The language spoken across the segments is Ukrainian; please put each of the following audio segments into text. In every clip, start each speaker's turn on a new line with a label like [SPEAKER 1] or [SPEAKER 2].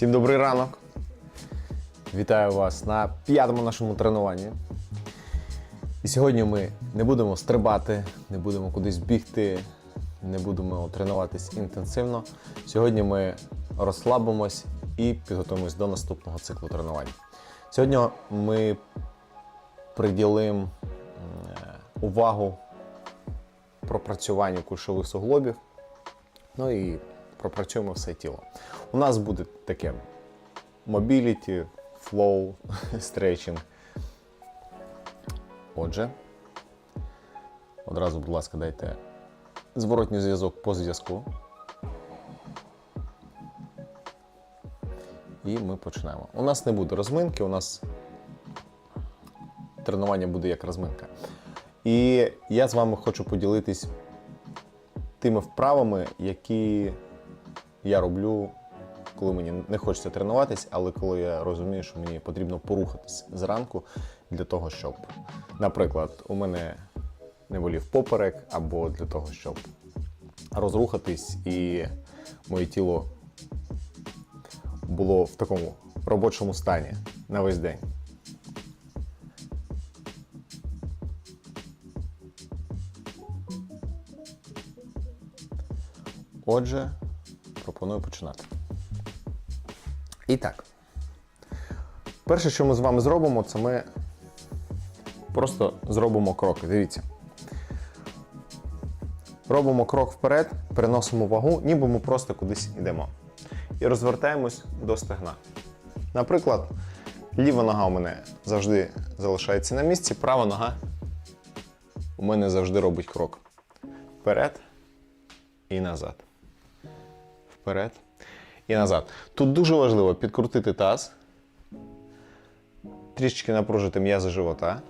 [SPEAKER 1] Всім добрий ранок. Вітаю вас на п'ятому нашому тренуванні. І сьогодні ми не будемо стрибати, не будемо кудись бігти, не будемо тренуватись інтенсивно. Сьогодні ми розслабимось і підготуємось до наступного циклу тренувань. Сьогодні ми приділимо увагу пропрацюванню кульшових суглобів. Ну і пропрацюємо все тіло. У нас буде таке mobility, flow, stretching. Отже, одразу, будь ласка, дайте зворотній зв'язок по зв'язку. І ми починаємо. У нас не буде розминки, у нас тренування буде як розминка. І я з вами хочу поділитись тими вправами, які я роблю, коли мені не хочеться тренуватись, але коли я розумію, що мені потрібно порухатись зранку для того, щоб, наприклад, у мене не болів поперек, або для того, щоб розрухатись і моє тіло було в такому робочому стані на весь день. Отже, пропоную починати. І так. Перше, що ми з вами зробимо, це ми просто зробимо кроки. Дивіться. Робимо крок вперед, переносимо вагу, ніби ми просто кудись йдемо. І розвертаємось до стегна. Наприклад, ліва нога у мене завжди залишається на місці, права нога у мене завжди робить крок. Вперед і назад вперед і назад. Тут дуже важливо підкрутити таз, трішечки напружити м'язи живота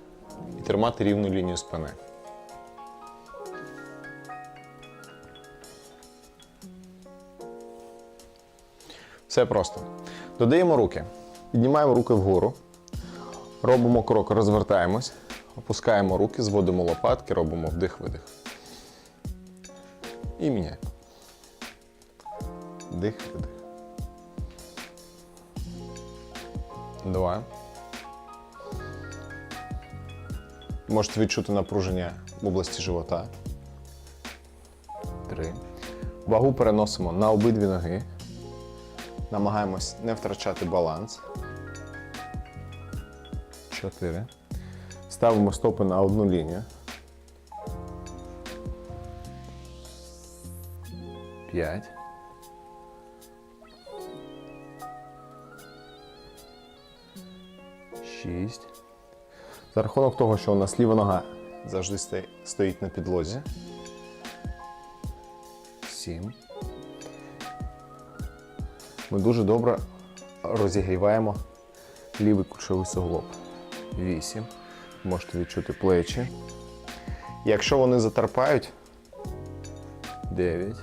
[SPEAKER 1] і тримати рівну лінію спини. Все просто. Додаємо руки. Піднімаємо руки вгору. Робимо крок, розвертаємось, опускаємо руки, зводимо лопатки, робимо вдих-видих. І міняємо. Дих, Два. Можете відчути напруження в області живота. Три. Вагу переносимо на обидві ноги. Намагаємось не втрачати баланс. Чотири. Ставимо стопи на одну лінію. П'ять. Шість. За рахунок того, що у нас ліва нога завжди стоїть на підлозі. Сім. Ми дуже добре розігріваємо лівий кульшовий суглоб. Вісім. Можете відчути плечі. Якщо вони затерпають, 9.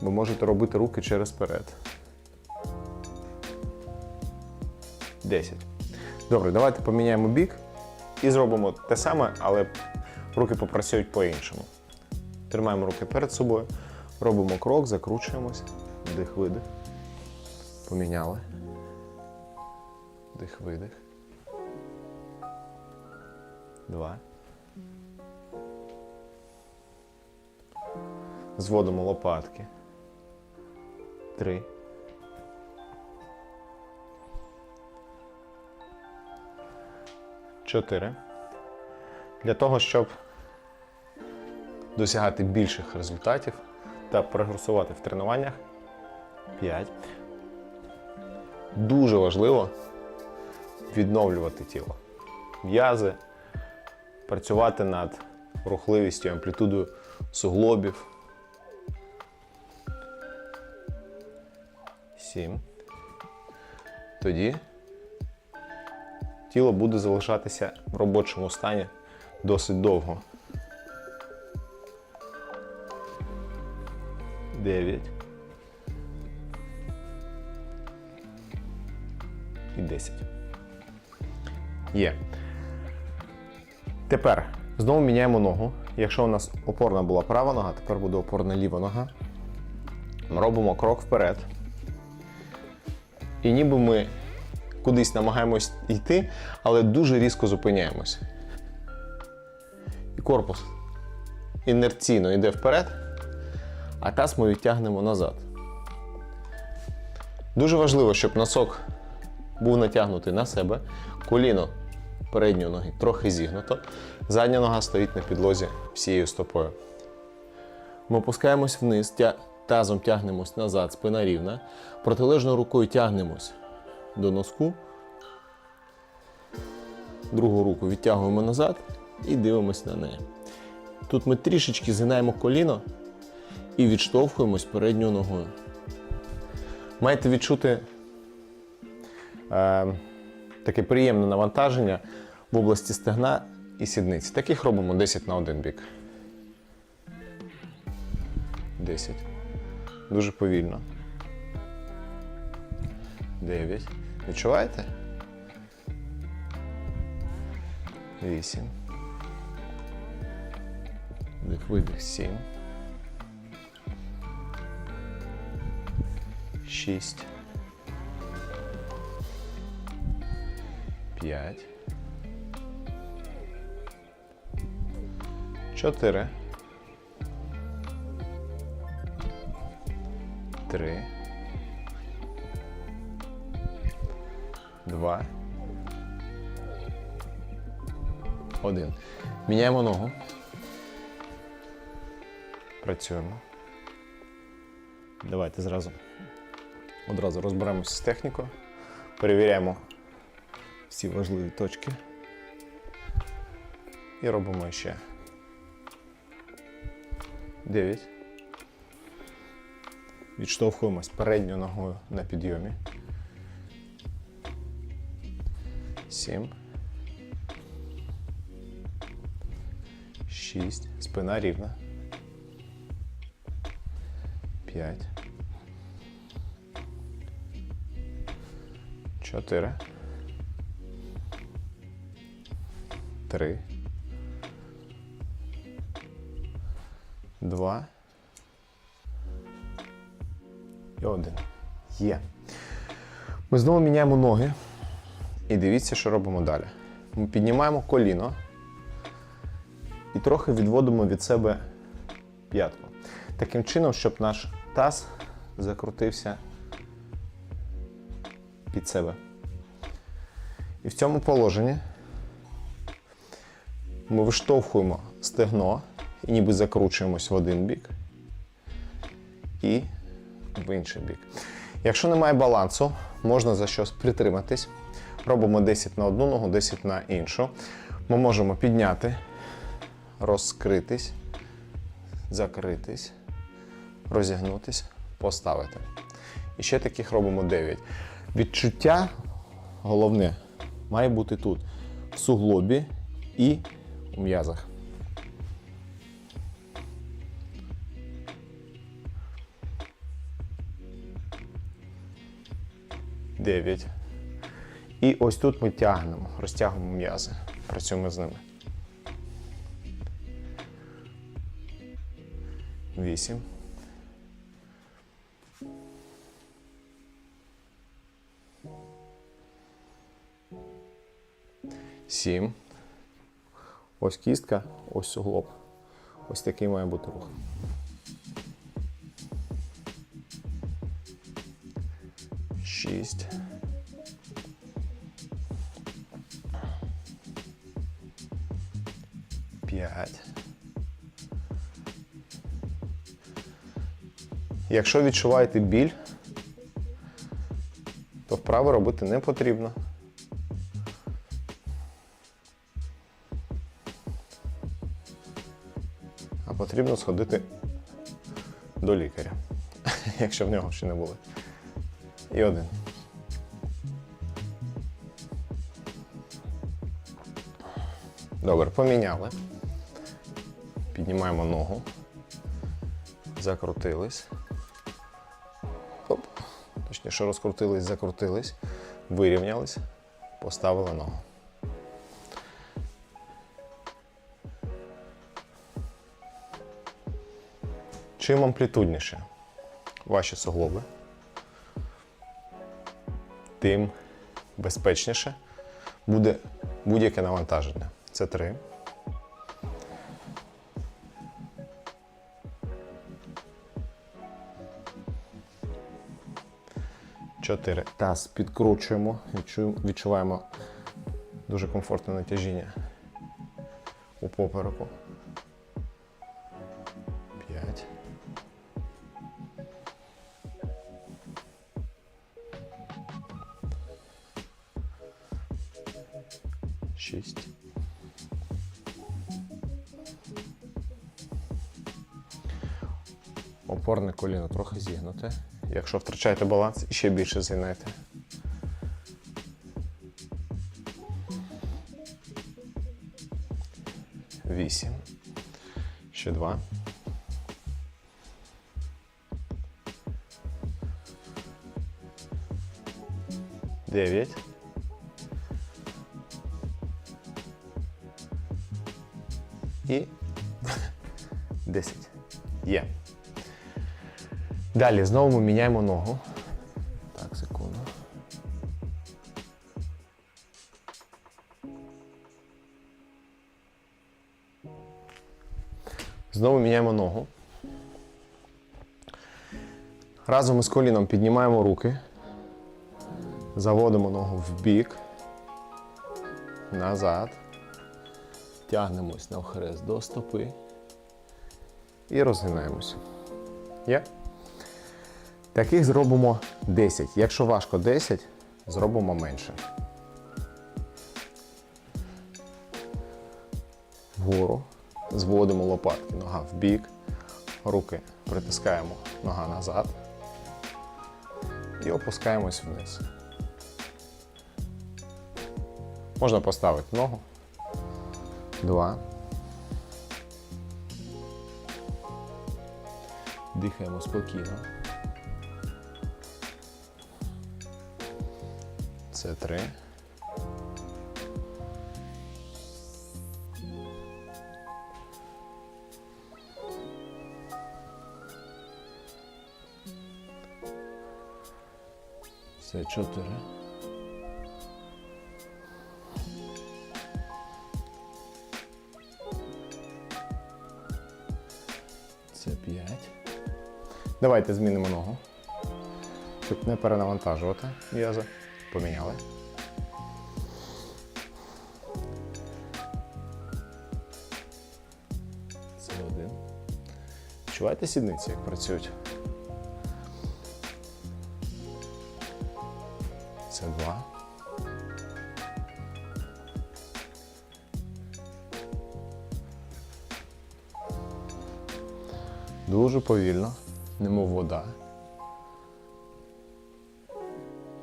[SPEAKER 1] Ви можете робити руки через перед. 10. Добре, давайте поміняємо бік і зробимо те саме, але руки попрацюють по-іншому. Тримаємо руки перед собою, робимо крок, закручуємось, вдих, видих. Поміняли. Вдих, видих. Два. Зводимо лопатки. Три. Чотири. Для того, щоб досягати більших результатів та прогресувати в тренуваннях. 5. Дуже важливо відновлювати тіло. М'язи, працювати над рухливістю, амплітудою суглобів. 7. Тоді тіло буде залишатися в робочому стані досить довго. 9. І 10. Є. Тепер знову міняємо ногу. Якщо у нас опорна була права нога, тепер буде опорна ліва нога. Робимо крок вперед. І ніби ми кудись намагаємось йти, але дуже різко зупиняємось. І корпус інерційно йде вперед, а таз ми відтягнемо назад. Дуже важливо, щоб носок був натягнутий на себе, коліно передньої ноги трохи зігнуто, задня нога стоїть на підлозі всією стопою. Ми опускаємось вниз, тазом тягнемось назад, спина рівна. Протилежною рукою тягнемось до носку. Другу руку відтягуємо назад і дивимось на неї. Тут ми трішечки згинаємо коліно і відштовхуємось передньою ногою. Маєте відчути е, таке приємне навантаження в області стегна і сідниці. Таких робимо 10 на один бік. 10. Дуже повільно. 9. Відчуваєте? 8. Вдих, видих, 7. 6. 5. 4. 3. 2. 1. Міняємо ногу. Працюємо. Давайте зразу одразу розберемося з технікою. Перевіряємо всі важливі точки. І робимо ще 9. Відштовхуємось передньою ногою на підйомі. 7. 6. Спина рівна. 5. 4. 3. 2. І 1. Є. Ми знову міняємо ноги. І дивіться, що робимо далі. Ми піднімаємо коліно і трохи відводимо від себе п'ятку. Таким чином, щоб наш таз закрутився під себе. І в цьому положенні ми виштовхуємо стегно і ніби закручуємось в один бік і в інший бік. Якщо немає балансу, можна за щось притриматись. Робимо 10 на одну ногу, 10 на іншу. Ми можемо підняти, розкритись, закритись, розігнутись, поставити. І ще таких робимо 9. Відчуття головне має бути тут, в суглобі і у м'язах. Дев'ять. І ось тут ми тягнемо, розтягуємо м'язи. Працюємо з ними. Вісім. Сім. Ось кістка, ось суглоб. Ось такий має бути рух. Шість. П'ять. Якщо відчуваєте біль, то вправи робити не потрібно. А потрібно сходити до лікаря, якщо в нього ще не були. І один. Добре, поміняли. Піднімаємо ногу. Закрутились. Оп. Точніше, розкрутились, закрутились, вирівнялись, поставили ногу. Чим амплітудніше ваші суглоби, тим безпечніше буде будь-яке навантаження. Це три. Чотири. Таз підкручуємо, відчуваємо дуже комфортне натяжіння у попереку. П'ять. Шість. Опорне коліно трохи зігнуте. Якщо втрачаєте баланс, ще більше згинайте. Вісім. Ще два. Дев'ять. Далі знову ми міняємо ногу. Так, секунду. Знову міняємо ногу. Разом із коліном піднімаємо руки. Заводимо ногу в бік. Назад. Тягнемось навхрест до стопи. І розгинаємося. Є? Таких зробимо 10. Якщо важко 10, зробимо менше. Вгору. Зводимо лопатки, нога в бік, руки притискаємо нога назад і опускаємось вниз. Можна поставити ногу. Два. Дихаємо спокійно. Це три. Це чотири. Це п'ять. Давайте змінимо ногу. Щоб не перенавантажувати м'язи. Поміняли. Це один. Відчуваєте сідниці, як працюють? Це два. Дуже повільно, немов вода.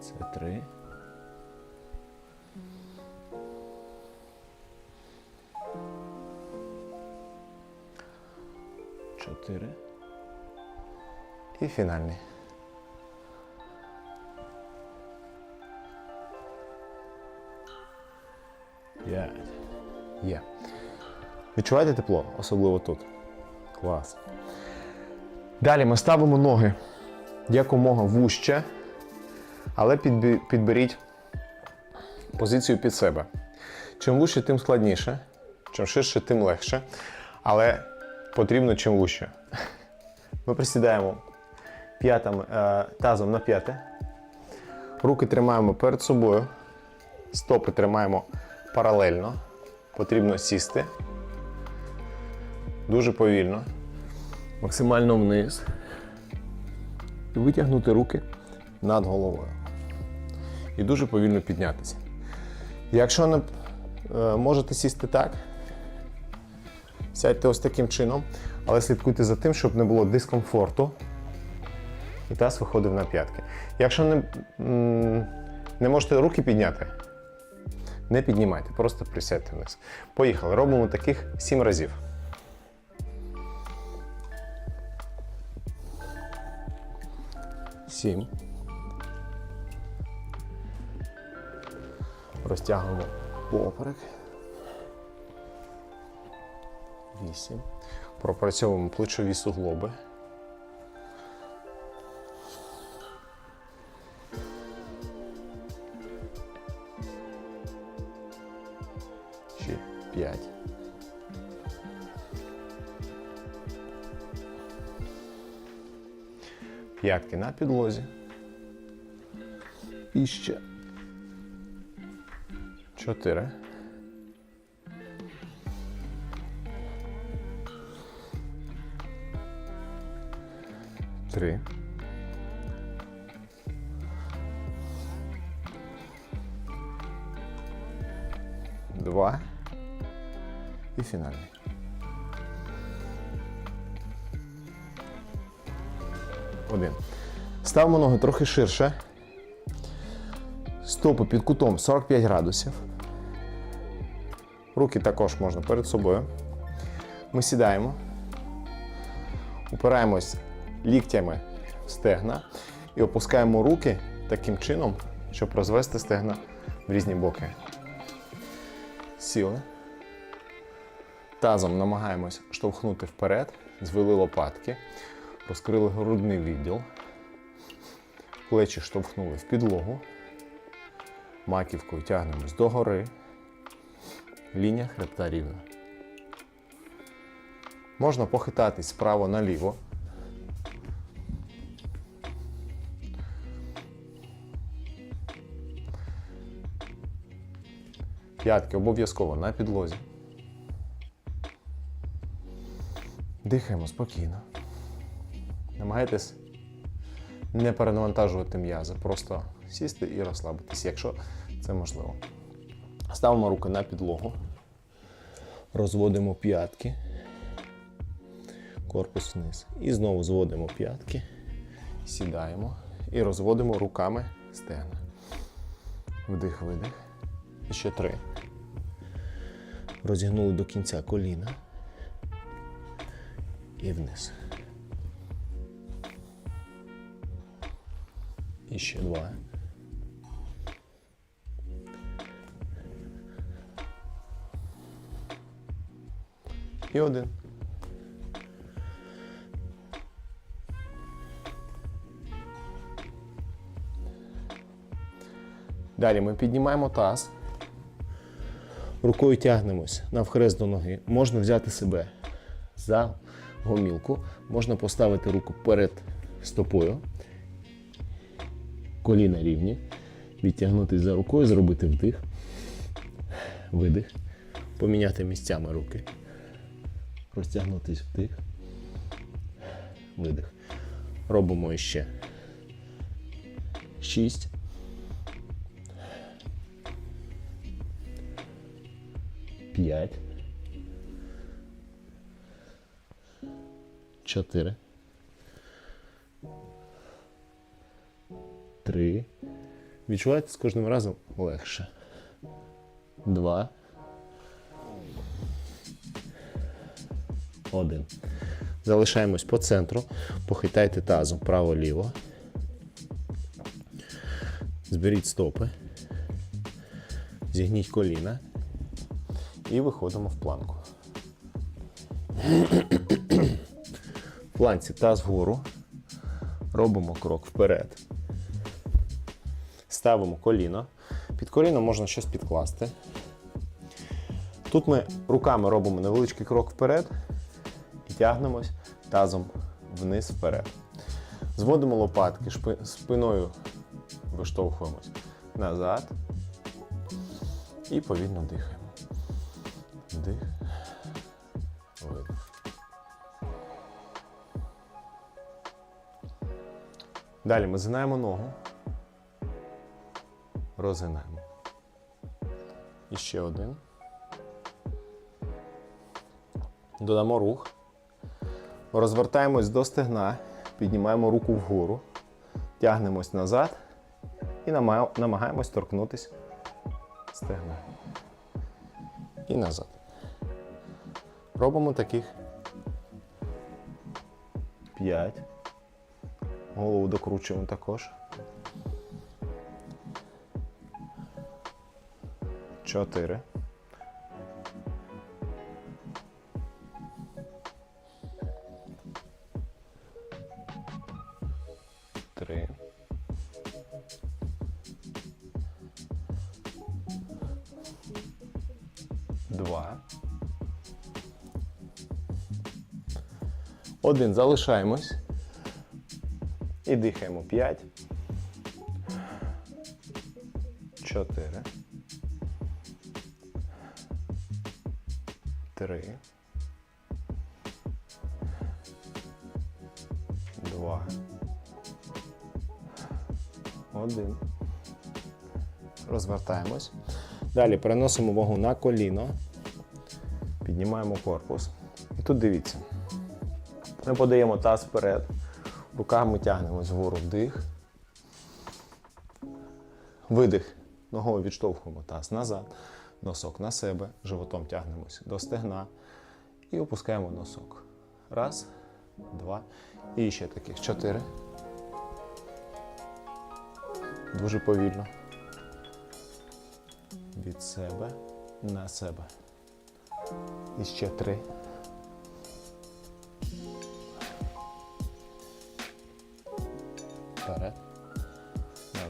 [SPEAKER 1] Це три. Чотири. І фінальний. П'ять. Є. Відчуваєте тепло, особливо тут. Клас. Далі ми ставимо ноги якомога вужче, але підберіть позицію під себе. Чим вужче, тим складніше, чим ширше, тим легше. Але потрібно чим вужче. Ми присідаємо п'ятами, е, тазом на п'яте. Руки тримаємо перед собою. Стопи тримаємо паралельно. Потрібно сісти. Дуже повільно. Максимально вниз. І витягнути руки над головою. І дуже повільно піднятися. Якщо не е, можете сісти так, сядьте ось таким чином, але слідкуйте за тим, щоб не було дискомфорту. І таз виходив на п'ятки. Якщо не, не можете руки підняти, не піднімайте, просто присядьте вниз. Поїхали. Робимо таких 7 разів. Сім. Розтягуємо поперек. місці. Пропрацьовуємо плечові суглоби. Ще 5. П'ятки на підлозі. І ще. Чотири. Два. І фінальний. Один. Ставимо ноги трохи ширше. Стопи під кутом 45 градусів. Руки також можна перед собою. Ми сідаємо, упираємось ліктями в стегна і опускаємо руки таким чином, щоб розвести стегна в різні боки. Сіли. Тазом намагаємось штовхнути вперед, звели лопатки, розкрили грудний відділ, плечі штовхнули в підлогу, маківкою тягнемось догори, лінія хребта рівна. Можна похитатись справа наліво. П'ятки обов'язково на підлозі. Дихаємо спокійно. Намагайтесь не перенавантажувати м'язи, просто сісти і розслабитись, якщо це можливо. Ставимо руки на підлогу, розводимо п'ятки, корпус вниз. І знову зводимо п'ятки, сідаємо і розводимо руками стегна. Вдих, видих. І ще три. Розігнули до кінця коліна і вниз. І ще два. І один. Далі ми піднімаємо таз. Рукою тягнемось навхрест до ноги. Можна взяти себе за гомілку, можна поставити руку перед стопою, коліна рівні, відтягнутися за рукою, зробити вдих, видих, поміняти місцями руки, розтягнутись вдих, видих. Робимо іще 6. П'ять. Чотири. Три. Відчуваєте з кожним разом легше. Два. Один. Залишаємось по центру. Похитайте тазом право-ліво. Зберіть стопи. Зігніть коліна. І виходимо в планку. В планці таз вгору. Робимо крок вперед. Ставимо коліно. Під коліно можна щось підкласти. Тут ми руками робимо невеличкий крок вперед і тягнемось тазом вниз вперед. Зводимо лопатки, шпи- спиною виштовхуємось назад і повільно дихаємо. Вдих. Видих. Далі ми згинаємо ногу. Розгинаємо. І ще один. Додамо рух. Розвертаємось до стегна, піднімаємо руку вгору, тягнемось назад і намагаємось торкнутися стегна. І назад. Робимо таких 5. Голову докручуємо також. 4. Три. Два. Один. Залишаємось. І дихаємо 5. 4. 3. 2. 1. Розвертаємось. Далі переносимо вагу на коліно. Піднімаємо корпус. І тут дивіться. Ми подаємо таз вперед. Руками тягнемось вгору вдих. Видих. Ногою відштовхуємо таз назад. Носок на себе. Животом тягнемось до стегна. І опускаємо носок. Раз, два. І ще таких. Чотири. Дуже повільно. Від себе на себе. І ще три.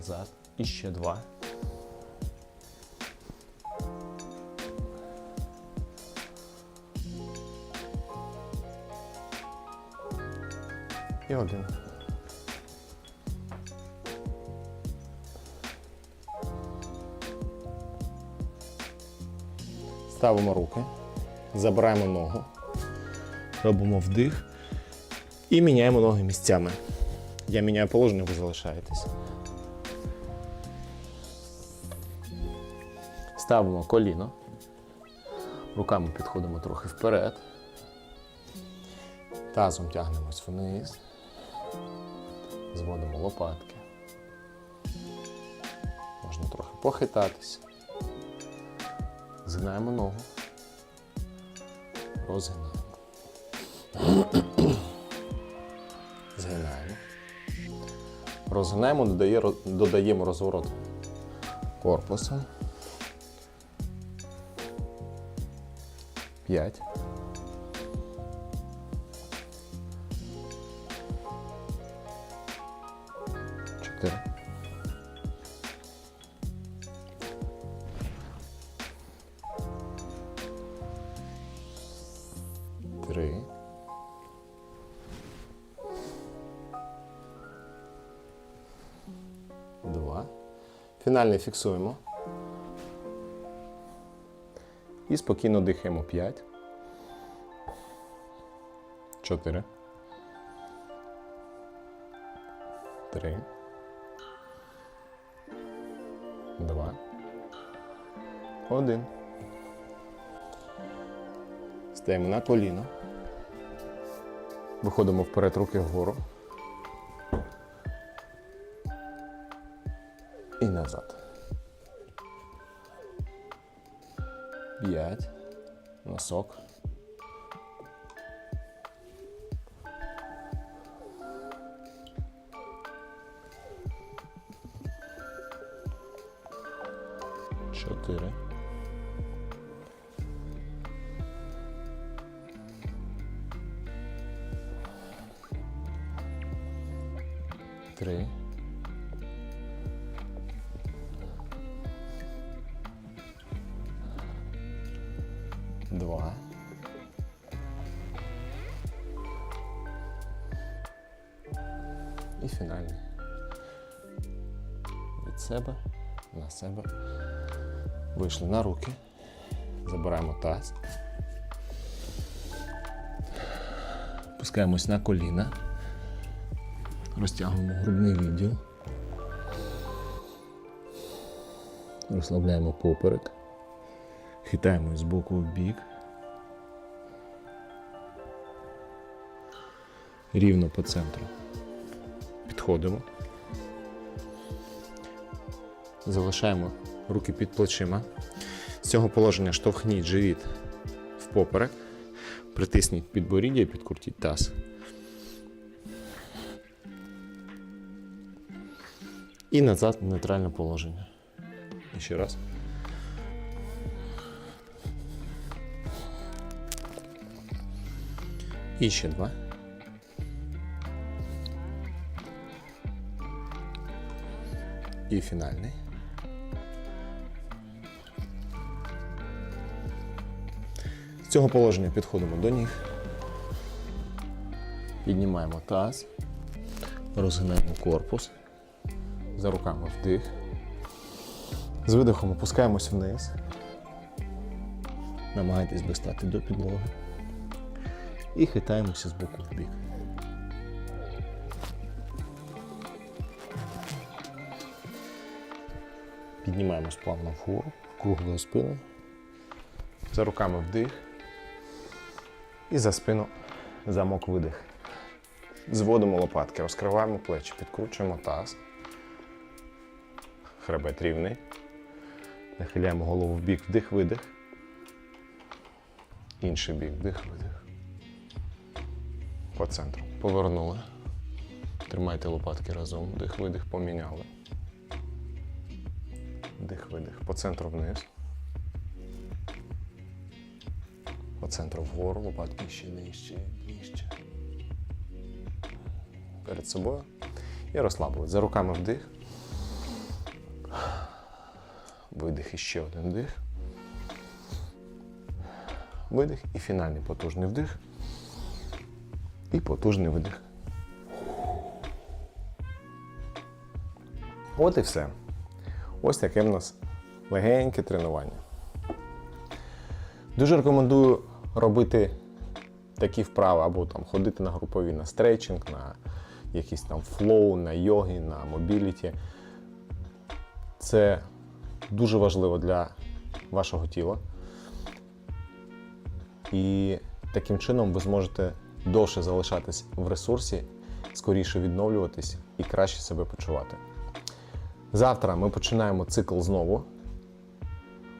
[SPEAKER 1] Назад. І два. І один. Ставимо руки, забираємо ногу, робимо вдих і міняємо ноги місцями. Я міняю положення, ви залишаєтесь. ставимо коліно, руками підходимо трохи вперед, тазом тягнемось вниз, зводимо лопатки. Можна трохи похитатися, згинаємо ногу, розгинаємо. Згинаємо. Розгинаємо, додаємо розворот корпусом. 5. Чотири. Три. Фінальний фіксуємо. І спокійно дихаємо. П'ять. Чотири. Три. Два. Один. Стаємо на коліно. Виходимо вперед, руки вгору. І назад. П'ять. Носок. Чотири. Три. Себе на себе. Вийшли на руки. Забираємо таз. Пускаємось на коліна. Розтягуємо грудний відділ. Розслабляємо поперек. Хитаємо з боку в бік. Рівно по центру. Підходимо. Залишаємо руки під плечима. З цього положення штовхніть живіт в поперек. Притисніть підборіддя і підкрутіть таз. І назад нейтральне положення. І ще раз. І ще два. І фінальний. Цього положення підходимо до ніг. Піднімаємо таз. Розгинаємо корпус. За руками вдих. З видихом опускаємось вниз. Намагайтесь достати до підлоги. І хитаємося з боку в бік. Піднімаємось плавно вгору, круглою спиною. За руками вдих. І за спину замок видих. Зводимо лопатки, розкриваємо плечі, підкручуємо таз. Хребет рівний. Нахиляємо голову в бік, вдих, видих. Інший бік, вдих, видих. По центру. Повернули. Тримайте лопатки разом. Вдих, видих, поміняли. Вдих, видих. По центру вниз. По центру вгору, лопатки ще нижче, нижче. Перед собою. І розслабили. За руками вдих. Видих і ще один вдих. Видих і фінальний потужний вдих. І потужний видих. От і все. Ось таке в нас легеньке тренування. Дуже рекомендую робити такі вправи або там ходити на групові на стретчинг, на якийсь там флоу, на йоги, на мобіліті. Це дуже важливо для вашого тіла. І таким чином ви зможете довше залишатись в ресурсі, скоріше відновлюватись і краще себе почувати. Завтра ми починаємо цикл знову.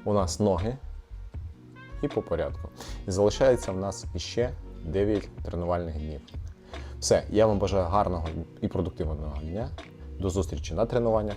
[SPEAKER 1] У нас ноги і по порядку. І залишається в нас іще 9 тренувальних днів. Все, я вам бажаю гарного і продуктивного дня. До зустрічі на тренуваннях.